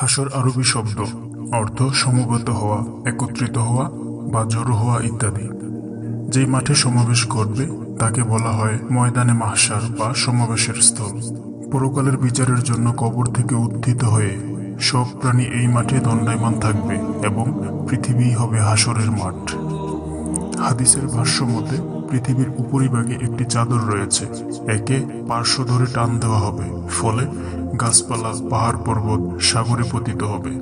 হাসর আরবি শব্দ, অর্থ সমবেত হওয়া, একত্রিত হওয়া বা জড়ো হওয়া ইত্যাদি। যেই মাঠে সমাবেশ ঘটবে, তাকে বলা হয় ময়দানে মাহসার বা সমাবেশের স্থল। পরকালের বিচারের জন্য কবর থেকে উত্থিত হয়ে সব প্রাণী এই মাঠে দণ্ডায়মান থাকবে এবং পৃথিবী হবে হাসরের মাঠ। হাদিসের ভাষ্য মতে, পৃথিবীর উপরিভাগে একটি চাদর রয়েছে, একে পার্শ্ব ধরে টান দেওয়া হবে। ফলে গাছপালা, পাহাড় পর্বত সাগরে পতিত হবে।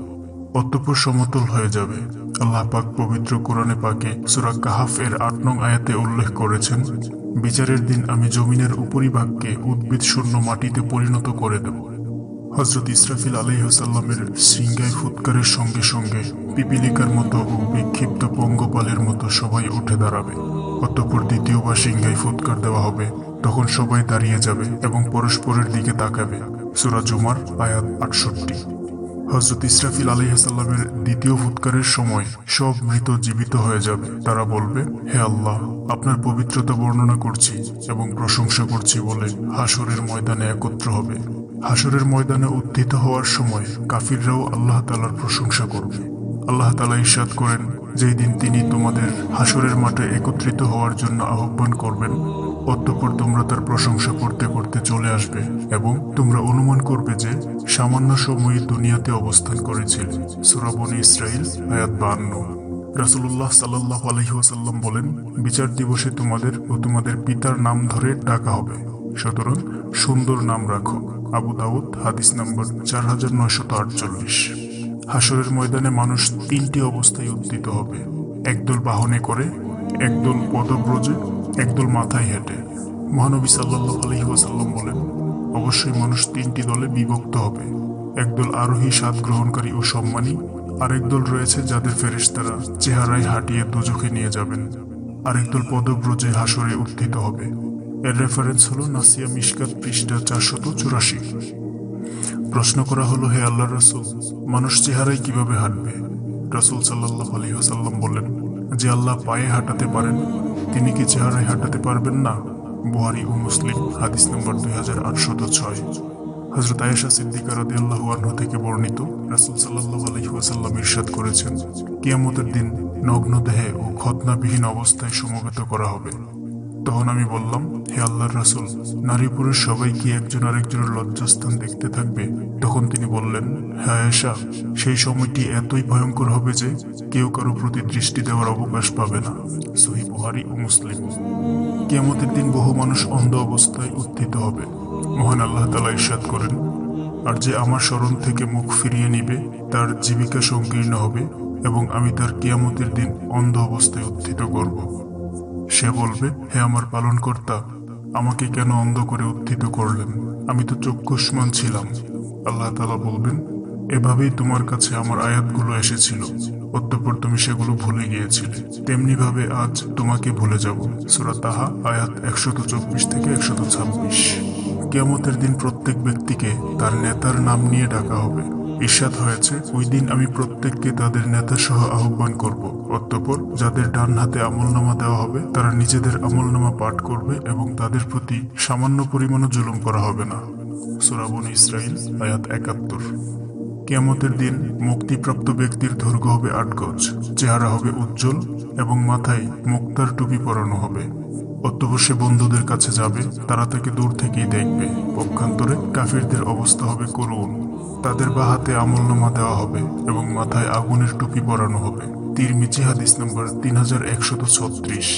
অতঃপর সমতল হয়ে যাবে। আল্লাহ পাক পবিত্র কোরআনে পাকে সুরা কাহাফ এর আট নং আয়াতে উল্লেখ করেছেন, বিচারের দিন আমি জমিনের উপরিভাগকে উদ্ভিদ শূন্য মাটিতে পরিণত করে দেব। হজরত ইসরাফিল আলহিহসাল্লামের সিংগায় ফুৎকারের সঙ্গে সঙ্গে পিপিলিকার মতো ও বিক্ষিপ্ত পঙ্গপালের মতো সবাই উঠে দাঁড়াবে। অতঃপর দ্বিতীয়বার সিংহাই ফুৎকার দেওয়া হবে, তখন সবাই দাঁড়িয়ে যাবে এবং পরস্পরের দিকে তাকাবে। সুরা জুমার আয়াত আটষট্টি। হজরত ইসরাফিল আলহিহাসাল্লামের দ্বিতীয় ফুৎকারের সময় সব মৃত জীবিত হয়ে যাবে। তারা বলবে, হে আল্লাহ, আপনার পবিত্রতা বর্ণনা করছি এবং প্রশংসা করছি বলে হাসরের ময়দানে একত্র হবে। হাসরের ময়দানে উত্থিত হওয়ার সময় কাফিররাও আল্লাহ তালার প্রশংসা করবে। আল্লাহ তালা ইরশাদ করেন, যেই দিন তিনি তোমাদের হাসরের মাঠে একত্রিত হওয়ার জন্য আহ্বান করবেন অতঃপর তোমরা তার প্রশংসা করতে করতে চলে আসবে এবং তোমরা অনুমান করবে যে সামান্য সময়ে দুনিয়াতে অবস্থান করেছিল। সুরাবনী ইসরাইল আয়াত বান্ন রাসুল্লাহ সাল্লাহ আলহিহাসাল্লাম বলেন, বিচার দিবসে তোমাদের ও তোমাদের পিতার নাম ধরে ডাকা হবে। সুতরাং সুন্দর নাম রাখো। আবু দাউদ, হাদিস নম্বর চার হাজার নয়শত আটচল্লিশ। হাসরের ময়দানে মানুষ তিনটি অবস্থায় উত্থিত হবে। একদল বাহনে করে, একদল পদব্রজে একদল মাথায় হেঁটে মহানবী সাল্লাহ আলহিহাসাল্লাম বলেন, অবশ্যই মানুষ তিনটি দলে বিভক্ত হবে। একদল আরোহী স্বাদ গ্রহণকারী ও সম্মানী, আরেক দল রয়েছে যাদের ফেরেশতারা চেহারায় হাঁটিয়ে দুজখে নিয়ে যাবেন। আরেক দল পদব্রজে হাসরে উত্থিত হবে। এর রেফারেন্স হলো নাসিয়া মিশকাত পৃষ্ঠা চারশত চুরাশি। প্রশ্ন করা হলো, হে আল্লাহ রসুল, মানুষ চেহারায় কীভাবে হাঁটবে? রসুল সাল্লাহ আলী হাসাল্লাম বললেন যে আল্লাহ পায়ে হাঁটাতে পারেন তিনি কি চেহারায় হাঁটাতে পারবেন না? বুহারি ও মুসলিম, হাদিস নম্বর দুই হাজার আটশত ছয়। হজরত আয়েশা সিদ্দিকা রাদি আনহু থেকে বর্ণিত রাসুল সাল্লাহ আলহি ওয়াসাল্লাম ইরশাদ করেছেন, কিয়ামতের দিন নগ্ন দেহে ও খতনাবিহীন অবস্থায় সমবেত করা হবে। তখন আমি বললাম, হে আল্লাহর রাসুল, নারী পুরুষ সবাই কি একজন আরেকজনের লজ্জাস্থান দেখতে থাকবে? তখন তিনি বললেন হ্যাঁ এসা সেই সময়টি এতই ভয়ঙ্কর হবে যে কেউ কারও প্রতি দৃষ্টি দেওয়ার অবকাশ পাবে না। সহি বুহারি ও মুসলিম। কিয়ামতের দিন বহু মানুষ অন্ধ অবস্থায় উত্থিত হবে। মহান আল্লাহ তালা ইরশাদ করেন, আর যে আমার স্মরণ থেকে মুখ ফিরিয়ে নিবে, তার জীবিকা সংকীর্ণ হবে এবং আমি তার কিয়ামতের দিন অন্ধ অবস্থায় উত্থিত করব। সে বলবে, হে আমার পালনকর্তা, আমাকে কেন অন্ধ করে উত্থিত করলেন? আমি তো চক্ষুষ্মান ছিলাম। আল্লাহ তালা বলবেন এভাবেই তোমার কাছে আমার আয়াতগুলো এসেছিল। অতঃপর তুমি সেগুলো ভুলে গিয়েছিলে। তেমনি ভাবে আজ তোমাকে ভুলে যাব। সুরা তাহা, আয়াত একশত চব্বিশ থেকে একশত ছাব্বিশ। কেয়ামতের দিন প্রত্যেক ব্যক্তিকে তার নেতার নাম নিয়ে ডাকা হবে। ঈর্ষাদ হয়েছে, ওই দিন আমি প্রত্যেককে তাদের নেতা সহ আহ্বান করব। অতঃপর যাদের ডান হাতে আমলনামা দেওয়া হবে, তারা নিজেদের আমলনামা পাঠ করবে এবং তাদের প্রতি সামান্য পরিমাণও জুলুম করা হবে না। সুরাবন ইসরাইল আয়াত একাত্তর। কেয়ামতের দিন মুক্তিপ্রাপ্ত ব্যক্তির দৈর্ঘ্য হবে আট গজ, চেহারা হবে উজ্জ্বল এবং মাথায় মুক্তার টুপি পরানো হবে। সে বন্ধুদের কাছে যাবে, তারা তাকে দূর থেকেই দেখবে। পক্ষান্তরে কাফিরদের অবস্থা হবে করুণ। তাদের বা হাতে আমলনামা দেওয়া হবে এবং মাথায় আগুনের টুপি পরানো হবে। তীর মিচি হাদিস নম্বর তিন হাজার একশত ছত্রিশ।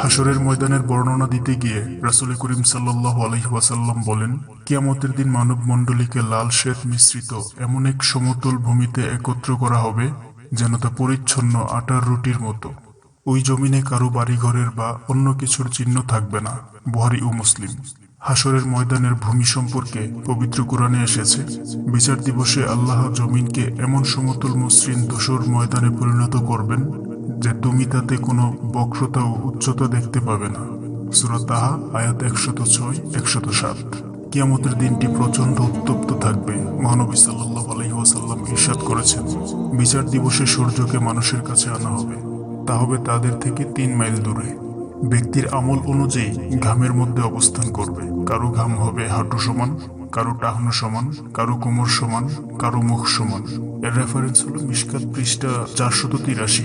হাসরের ময়দানের বর্ণনা দিতে গিয়ে রাসুল করিম সাল্লাহ আলহিহাসাল্লাম বলেন, কিয়ামতের দিন মানব মণ্ডলীকে লাল শ্বেত মিশ্রিত এমন এক সমতল ভূমিতে একত্র করা হবে যেন তা পরিচ্ছন্ন আটার রুটির মতো। ওই জমিনে কারও বাড়িঘরের বা অন্য কিছুর চিহ্ন থাকবে না, বুহারি ও মুসলিম। হাসরের ময়দানের ভূমি সম্পর্কে পবিত্র কোরআনে এসেছে, বিচার দিবসে আল্লাহ জমিনকে এমন সমতল মসৃণ ধূসর ময়দানে পরিণত করবেন যে তুমি তাতে কোনো বক্রতা ও উচ্চতা দেখতে পাবে না। সুরতাহা আয়াত একশত ছয়, একশত সাত। কিয়ামতের দিনটি প্রচণ্ড উত্তপ্ত থাকবে, মহানবী সাল্লাহ আলহিহাসাল্লাম ইরশাদ করেছেন। বিচার দিবসে সূর্যকে মানুষের কাছে আনা হবে। তা হবে তাদের থেকে তিন মাইল দূরে। ব্যক্তির আমল অনুযায়ী ঘামের মধ্যে অবস্থান করবে। কারও ঘাম হবে হাঁটু সমান, কারও টাহনো সমান, কারও কোমর সমান, কারও মুখ সমান। এর রেফারেন্স হলো মিশকাত পৃষ্ঠা চারশত তিরাশি।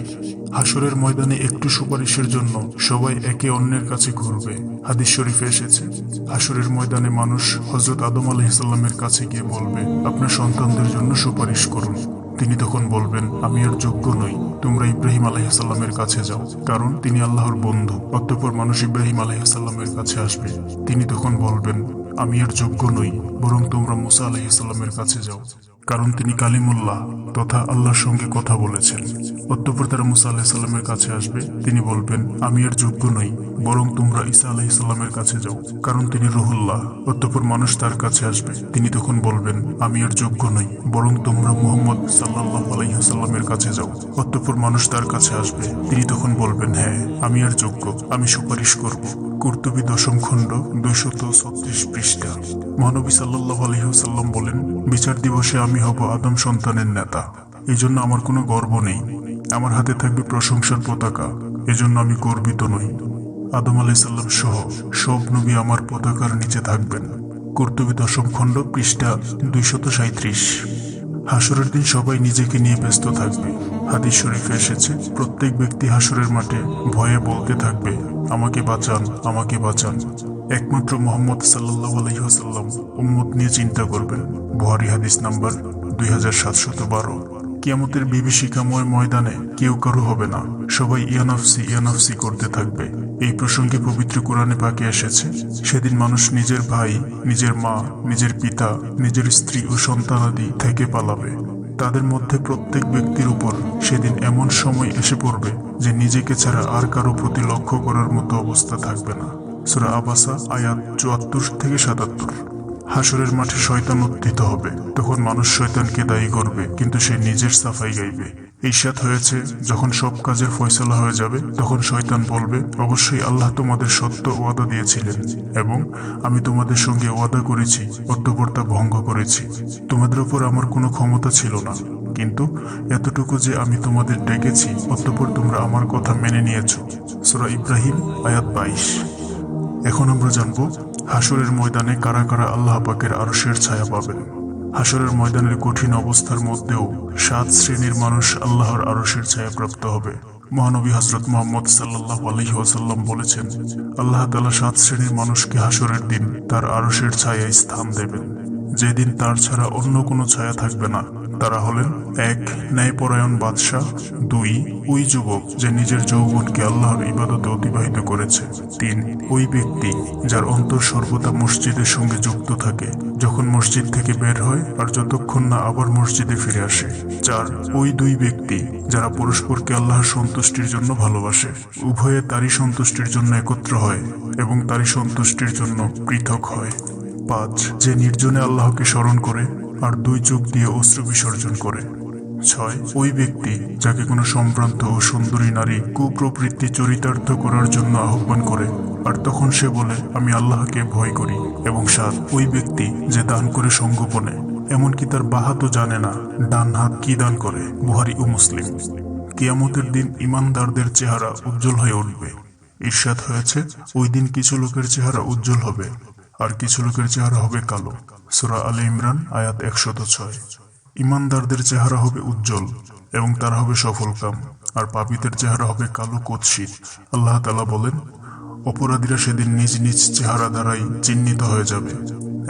হাসরের ময়দানে একটু সুপারিশের জন্য সবাই একে অন্যের কাছে ঘুরবে। হাদিস শরীফে এসেছে হাসরের ময়দানে মানুষ হজরত আদম আলাহিসাল্লামের কাছে গিয়ে বলবে, আপনার সন্তানদের জন্য সুপারিশ করুন। তিনি তখন বলবেন, আমি আর যোগ্য নই, তোমরা ইব্রাহিম আলাইসাল্লামের কাছে যাও। কারণ তিনি আল্লাহর বন্ধু, অতঃপর মানুষ ইব্রাহিম আলাইসাল্লামের কাছে আসবে। তিনি তখন বলবেন, আমি আর যোগ্য নই, বরং তোমরা মুসা আলাইসাল্লামের কাছে যাও। কারণ তিনি কালিমুল্লাহ তথা আল্লাহর সঙ্গে কথা বলেছেন। অতঃপর তারা মুসা আলাহিসাল্লামের কাছে আসবে। তিনি বলবেন, আমি আর যোগ্য নই, বরং তোমরা ঈসা আলাহিসাল্লামের কাছে যাও, কারণ তিনি রহুল্লাহ। অতঃপর মানুষ তার কাছে আসবে। তিনি তখন বলবেন, আমি আর যোগ্য নই, বরং তোমরা মোহাম্মদ সাল্লাহ আলাইসাল্লামের কাছে যাও। অতঃপর মানুষ তার কাছে আসবে। তিনি তখন বলবেন হ্যাঁ আমি আর যোগ্য, আমি সুপারিশ করব। কর্তবী দশম খণ্ড, দুইশত ছত্রিশ পৃষ্ঠা। মহানবী সাল্লাহ আলহিহাল্লাম বলেন বিচার দিবসে আমি হব আদম সন্তানের নেতা। এই জন্য আমার কোনো গর্ব নেই। আমার হাতে থাকবে প্রশংসার পতাকা। এজন্য আমি গর্বিত নই। আদম আলাইসাল্লাম সহ সব নবী আমার পতাকার নিচে থাকবেন। কর্তবী দশম খণ্ড, পৃষ্ঠা দুইশত সাঁত্রিশ হাসরের দিন সবাই নিজেকে নিয়ে ব্যস্ত থাকবে। হাদিস শরীফে এসেছে, প্রত্যেক ব্যক্তি হাসরের মাঠে ভয়ে বলতে থাকবে, আমাকে বাঁচান আমাকে বাঁচান। একমাত্র মোহাম্মদ সাল্লাহ আলহিহাসাল্লাম উম্মত নিয়ে চিন্তা করবেন। বুহারি হাদিস নাম্বার দুই হাজার সাতশত বারো। কিয়ামতের বিভীষিকাময় ময়দানে কেউ কারও হবে না। সবাই ইয়ানফসি ইয়ানফসি করতে থাকবে। এই প্রসঙ্গে পবিত্র কোরআনে পাকে এসেছে, সেদিন মানুষ নিজের ভাই, নিজের মা, নিজের পিতা, নিজের স্ত্রী ও সন্তানাদি থেকে পালাবে। তাদের মধ্যে প্রত্যেক ব্যক্তির উপর সেদিন এমন সময় এসে পড়বে যে নিজেকে ছাড়া আর কারও প্রতি লক্ষ্য করার মতো অবস্থা থাকবে না। সুরা আবাসা, আয়াত চুয়াত্তর থেকে সাতাত্তর। হাসরের মাঠে শয়তান উত্থিত হবে। তখন মানুষ শয়তানকে দায়ী করবে, কিন্তু সে নিজের সাফাই গাইবে। ঈর্ষাদ হয়েছে, যখন সব কাজের ফয়সলা হয়ে যাবে, তখন শয়তান বলবে, অবশ্যই আল্লাহ তোমাদের সত্য ওয়াদা দিয়েছিলেন এবং আমি তোমাদের সঙ্গে ওয়াদা করেছি অতঃপর তা ভঙ্গ করেছি। তোমাদের উপর আমার কোনো ক্ষমতা ছিল না। কিন্তু এতটুকু যে আমি তোমাদের ডেকেছি, অতঃপর তোমরা আমার কথা মেনে নিয়েছ। সুরা ইব্রাহিম, আয়াত বাইশ। এখন আমরা জানব হাসরের ময়দানে কারা কারা আল্লাহ পাকের আরশের ছায়া পাবেন হাসরের ময়দানের কঠিন অবস্থার মধ্যেও সাত শ্রেণির মানুষ আল্লাহর আরশের ছায়া প্রাপ্ত হবে। মহানবী হজরত মোহাম্মদ সাল্লাহ আলহি ওয়াসাল্লাম বলেছেন, আল্লাহ তালা সাত শ্রেণির মানুষকে হাসরের দিন তার আরশের ছায়ায় স্থান দেবেন। যেদিন তার ছাড়া অন্য কোনো ছায়া থাকবে না। তারা হলেন এক ন্যায়পরায়ণ বাদশাহ, দুই ওই যুবক যে নিজের যৌবনকে আল্লাহর ইবাদতে অতিবাহিত করেছে, তিন ওই ব্যক্তি যার অন্তর সর্বদা মসজিদের সঙ্গে যুক্ত থাকে, যখন মসজিদ থেকে বের হয় আর যতক্ষণ না আবার মসজিদে ফিরে আসে, চার ওই দুই ব্যক্তি যারা পরস্পরকে আল্লাহর সন্তুষ্টির জন্য ভালোবাসে, উভয়ে তারই সন্তুষ্টির জন্য একত্র হয় এবং তারই সন্তুষ্টির জন্য পৃথক হয়, পাঁচ যে নির্জনে আল্লাহকে স্মরণ করে আর দুই চোখ দিয়ে অস্ত্র বিসর্জন করে। ছয়, ওই ব্যক্তি যাকে কোনো সম্ভ্রান্ত ও সুন্দরী নারী কুপ্রবৃত্তি চরিতার্থ করার জন্য আহ্বান করে, আর তখন সে বলে, আমি আল্লাহকে ভয় করি। এবং সাত, ওই ব্যক্তি যে দান করে সঙ্গোপনে, এমনকি তার বাহাতও জানে না ডান হাত কি দান করে, বুহারি ও মুসলিম। কিয়ামতের দিন ইমানদারদের চেহারা উজ্জ্বল হয়ে উঠবে। ঈর্ষাদ হয়েছে, ওই দিন কিছু লোকের চেহারা উজ্জ্বল হবে, আর কিছু লোকের চেহারা হবে কালো। সুরা আলী ইমরান, আয়াত একশত ছয়। ইমানদারদের চেহারা হবে উজ্জ্বল এবং তারা হবে সফলকাম আর পাপীদের চেহারা হবে কালো কুৎসিত। আল্লাহ তালা বলেন, অপরাধীরা সেদিন নিজ নিজ চেহারা দ্বারাই চিহ্নিত হয়ে যাবে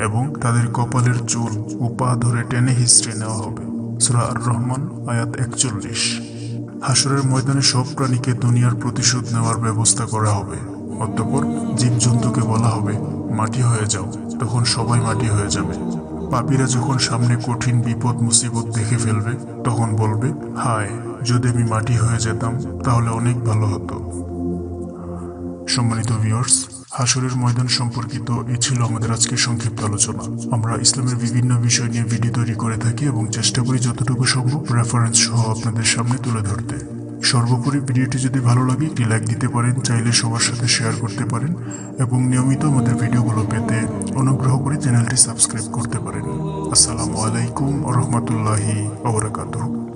এবং তাদের কপালের চুল ও পা ধরে টেনে হিস্ট্রি নেওয়া হবে। সুরা আর রহমান আয়াত একচল্লিশ। হাসরের ময়দানে সব প্রাণীকে দুনিয়ার প্রতিশোধ নেওয়ার ব্যবস্থা করা হবে। অতঃপর জীবজন্তুকে বলা হবে মাটি হয়ে যাও, তখন সবাই মাটি হয়ে যাবে। পাপীরা যখন সামনে কঠিন বিপদ, মুসিবত দেখে ফেলবে, তখন বলবে, হায়, যদি আমি মাটি হয়ে যেতাম, তাহলে অনেক ভালো হতো। সম্মানিত ভিউয়ার্স হাসরের ময়দান সম্পর্কিত এ ছিল আমাদের আজকের সংক্ষিপ্ত আলোচনা। আমরা ইসলামের বিভিন্ন বিষয় নিয়ে ভিডিও তৈরি করে থাকি এবং চেষ্টা করি যতটুকু সম্ভব রেফারেন্স সহ আপনাদের সামনে তুলে ধরতে। সর্বোপরি ভিডিওটি যদি ভালো লাগে, একটি লাইক দিতে পারেন, চাইলে সবার সাথে শেয়ার করতে পারেন এবং নিয়মিত আমাদের ভিডিওগুলো পেতে অনুগ্রহ করে চ্যানেলটি সাবস্ক্রাইব করতে পারেন। আসসালামু আলাইকুম রহমতুল্লাহি ওবরাকাতুহ